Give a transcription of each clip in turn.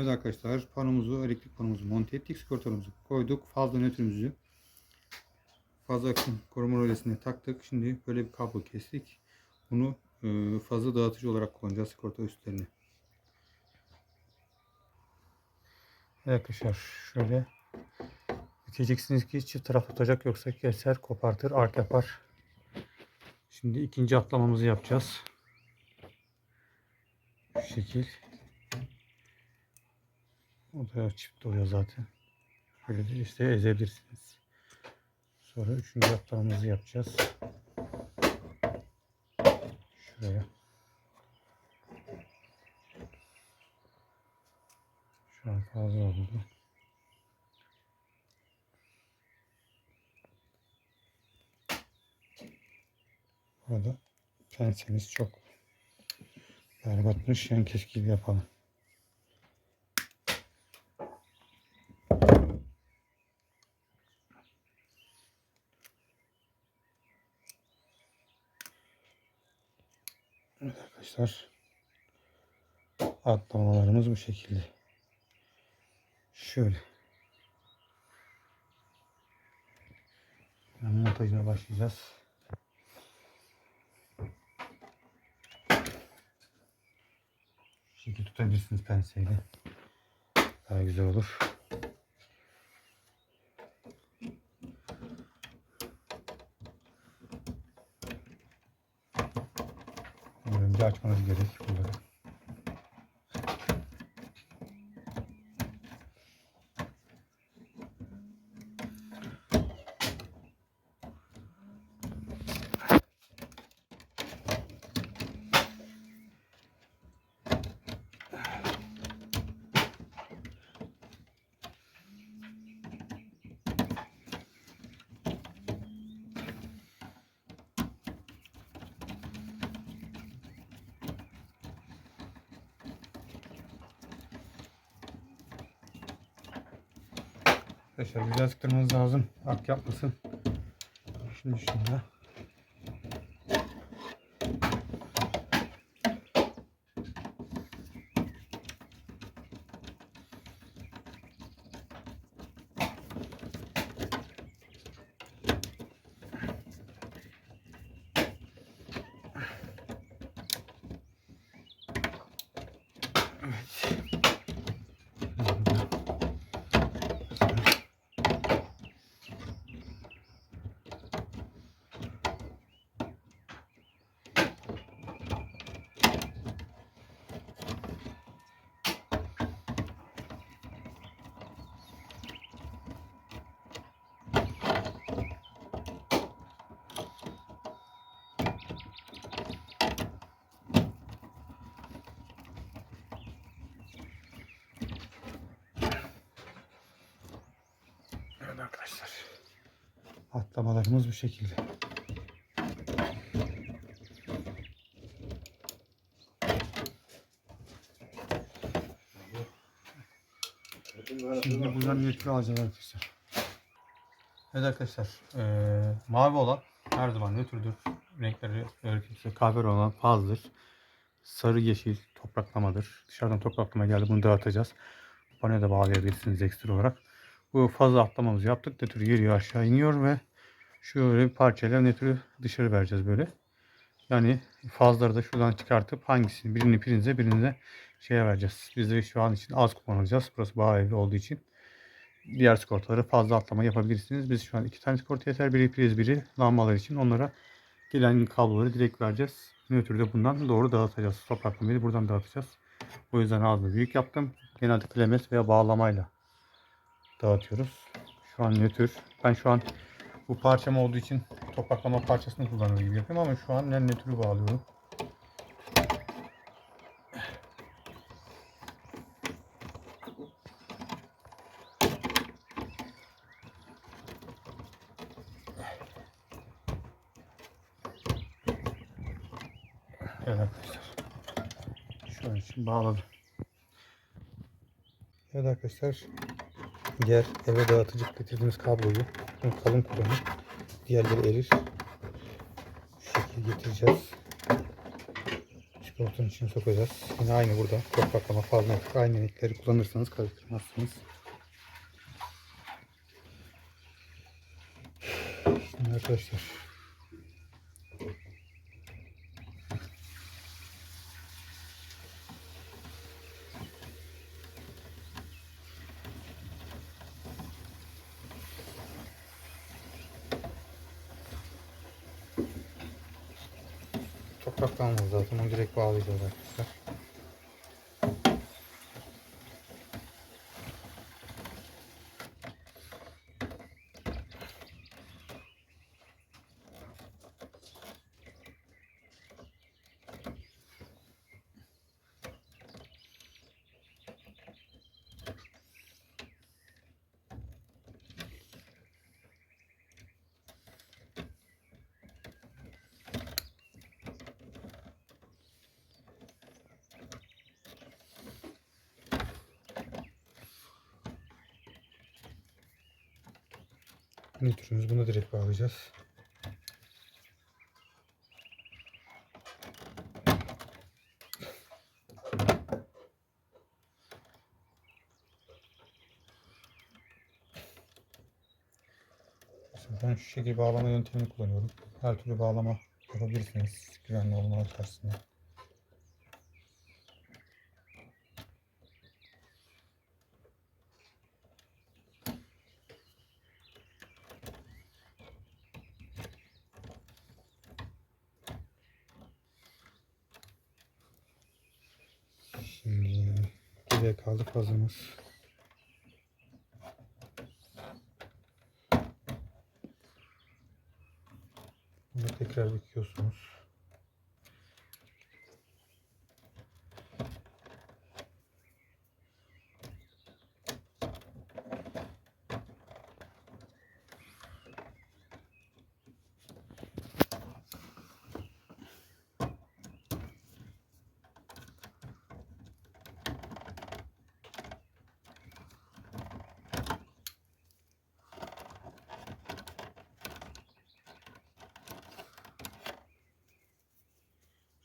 Evet arkadaşlar panomuzu, elektrik panomuzu monte ettik. Sigortamızı koyduk. Fazla nötrümüzü fazla akım koruma rölesine taktık. Şimdi böyle bir kablo kestik. Bunu e, fazla dağıtıcı olarak kullanacağız sigorta üstlerine. Evet arkadaşlar şöyle diyeceksiniz ki çift taraf tutacak yoksa keser kopartır ark yapar. Şimdi ikinci atlamamızı yapacağız. Şu şekil. O da çift oluyor zaten. Böyle de işte ezebilirsiniz. Sonra üçüncü atlamamızı yapacağız. Şuraya. Şu an fazla oldu. Burada pensemiz çok berbatmış. Yan keskiyle yapalım. Evet arkadaşlar. Atlamalarımız bu şekilde. Şöyle. Montajına başlayacağız. Şu şekilde tutabilirsiniz penseyle. Daha güzel olur. Önce açmanız gerek bunları. Arkadaşlar biraz kırmanız lazım. Ak yapmasın. Şimdi şunda. Evet. Evet arkadaşlar. Atlamalarımız bu şekilde. Şimdi buradan nötr alacağız arkadaşlar. Evet arkadaşlar. eee, mavi olan her zaman nötrdür. Renkleri öyle kahverengi olan fazdır. Sarı yeşil topraklamadır. Dışarıdan topraklama geldi bunu dağıtacağız. Panoya da bağlayabilirsiniz ekstra olarak. Bu fazla atlamamızı yaptık. Nötr geliyor aşağı iniyor ve şöyle bir parçayla nötrü dışarı vereceğiz böyle. Yani fazları da şuradan çıkartıp hangisini birini prize birini de şeye vereceğiz. Biz de şu an için az kullanacağız. Burası bağ evi olduğu için. Diğer sigortaları fazla atlama yapabilirsiniz. Biz şu an iki tane sigorta yeter. Biri priz biri lambalar için. Onlara gelen kabloları direkt vereceğiz. Nötrü de bundan doğru dağıtacağız. Topraklamayı buradan dağıtacağız. O yüzden ağzını büyük yaptım. Genelde filamet veya bağlamayla dağıtıyoruz. Şu an nötr. Ben şu an bu parçam olduğu için topraklama parçasını kullanır gibi yapıyorum ama şu an ben nötrü bağlıyorum. Evet arkadaşlar. An için bağladım. Evet arkadaşlar. Diğer eve dağıtıcı getirdiğimiz kabloyu bunu kalın kullanıp diğerleri erir. Şu şekilde getireceğiz. Çikolatanın içine sokacağız. Yine aynı burada topraklama fazla aynı renkleri kullanırsanız karıştırmazsınız. Şimdi arkadaşlar topraklanmaz zaten onu direkt bağlayacağız arkadaşlar. Nötrümüz bunu direkt bağlayacağız. Ben şu şekilde bağlama yöntemini kullanıyorum. Her türlü bağlama yapabilirsiniz güvenli olmaları açısından. Şimdi geriye kaldı fazlamız. Bunu tekrar büküyorsunuz.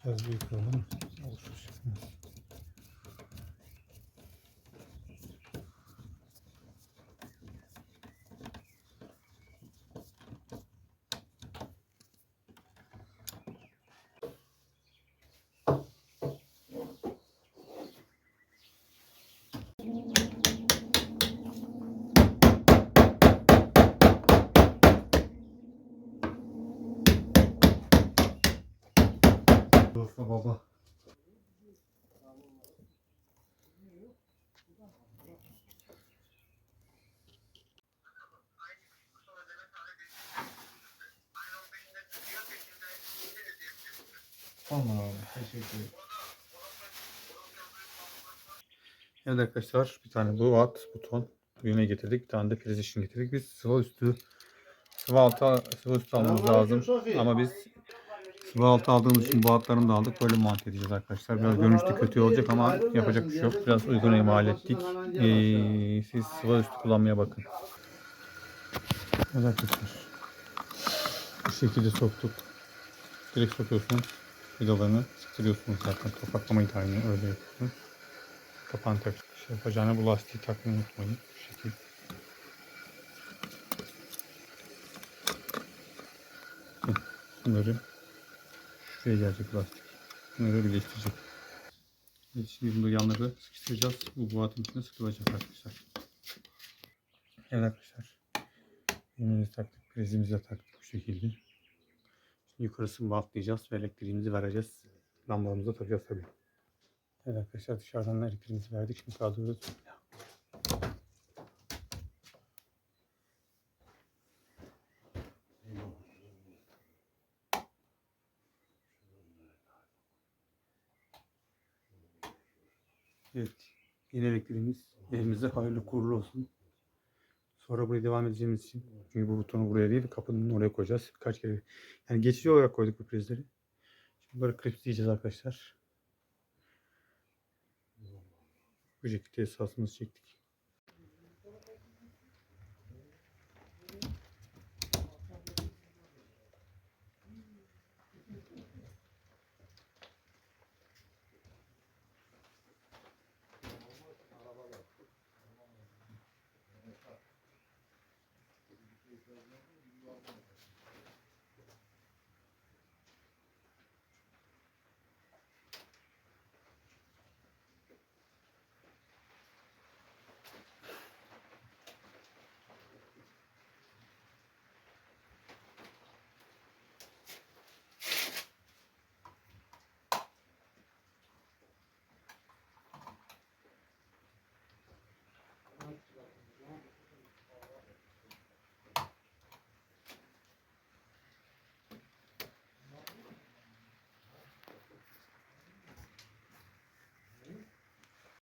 Biraz büyük oldu ama baba. Tamam abi. Teşekkür ederim. Evet arkadaşlar bir tane bu at buton düğme getirdik. Bir tane de priz için getirdik. Biz sıva üstü sıva altı, sıva üstü almamız lazım. Ama biz sıva altı aldığımız için bu altlarını da aldık. Böyle monte edeceğiz arkadaşlar. Biraz görünüşte kötü olacak ama yapacak bir şey yok. Biraz uyguna mal ettik. Ee, siz sıva üstü kullanmaya bakın. Evet arkadaşlar. Bu şekilde soktuk. Direkt sokuyorsunuz. Vidalarını sıktırıyorsunuz zaten. Topaklamayı da aynı öyle yapıyorsunuz. Kapağını tak. Şey yapacağına bu lastiği takmayı unutmayın. Bu şekilde. Bunları şuraya gelecek lastik. Bunları birleştirecek. Evet, şimdi bunu yanları sıkıştıracağız. Bu buatın içine sıkılacak arkadaşlar. Evet arkadaşlar. Yemimizi taktık. Prizimizi de taktık bu şekilde. Şimdi yukarısını bantlayacağız ve elektriğimizi vereceğiz. Lambalarımızı takacağız tabii. Evet arkadaşlar dışarıdan elektriğimizi verdik. Şimdi kaldırıyoruz. Evet. Yeni elektriğimiz evimize hayırlı kurulu olsun. Sonra buraya devam edeceğimiz için. Çünkü bu butonu buraya değil kapının oraya koyacağız. Kaç kere. Yani geçici olarak koyduk bu prizleri. Şimdi böyle klipleyeceğiz arkadaşlar. Bu şekilde esasımızı çektik.